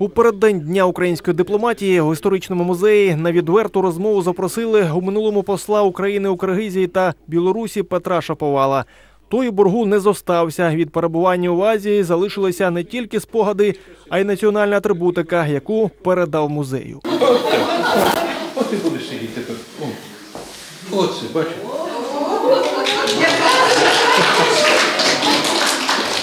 У переддень Дня української дипломатії в історичному музеї на відверту розмову запросили у минулому посла України у Киргизії та Білорусі Петра Шаповала. Той боргу не зостався. Від перебування у Азії залишилися не тільки спогади, а й національна атрибутика, яку передав музею. От ти будеш сидіти. Оце, бачиш?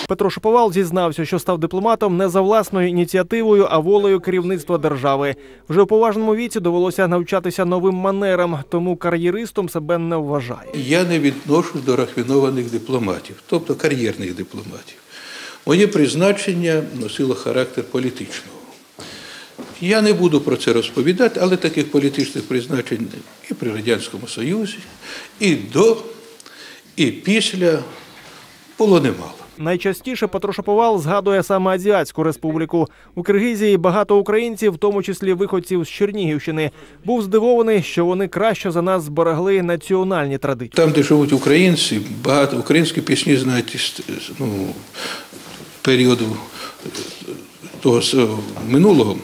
Петро Шаповал зізнався, що став дипломатом не за власною ініціативою, а волею керівництва держави. Вже у поважному віці довелося навчатися новим манерам, тому кар'єристом себе не вважає. Я не відношу до рафінованих дипломатів, тобто кар'єрних дипломатів. Моє призначення носило характер політичного. Я не буду про це розповідати, але таких політичних призначень і при Радянському Союзі, і до, і після було немало. Найчастіше Петро Шаповал згадує саме Азіатську республіку. У Киргизії багато українців, в тому числі виходців з Чернігівщини. Був здивований, що вони краще за нас зберегли національні традиції. Там, де живуть українці, багато українські пісні знають із ну, періоду того с- минулого.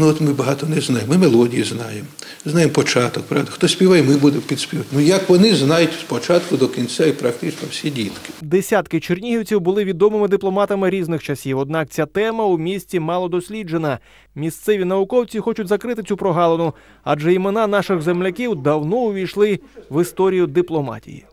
Ну, от ми багато не знаємо. Ми мелодії знаємо, знаємо початок, правда. Хто співає, ми будемо підспівати. Ну як вони знають з початку до кінця і практично всі дітки. Десятки чернігівців були відомими дипломатами різних часів. Однак ця тема у місті мало досліджена. Місцеві науковці хочуть закрити цю прогалину, адже імена наших земляків давно увійшли в історію дипломатії.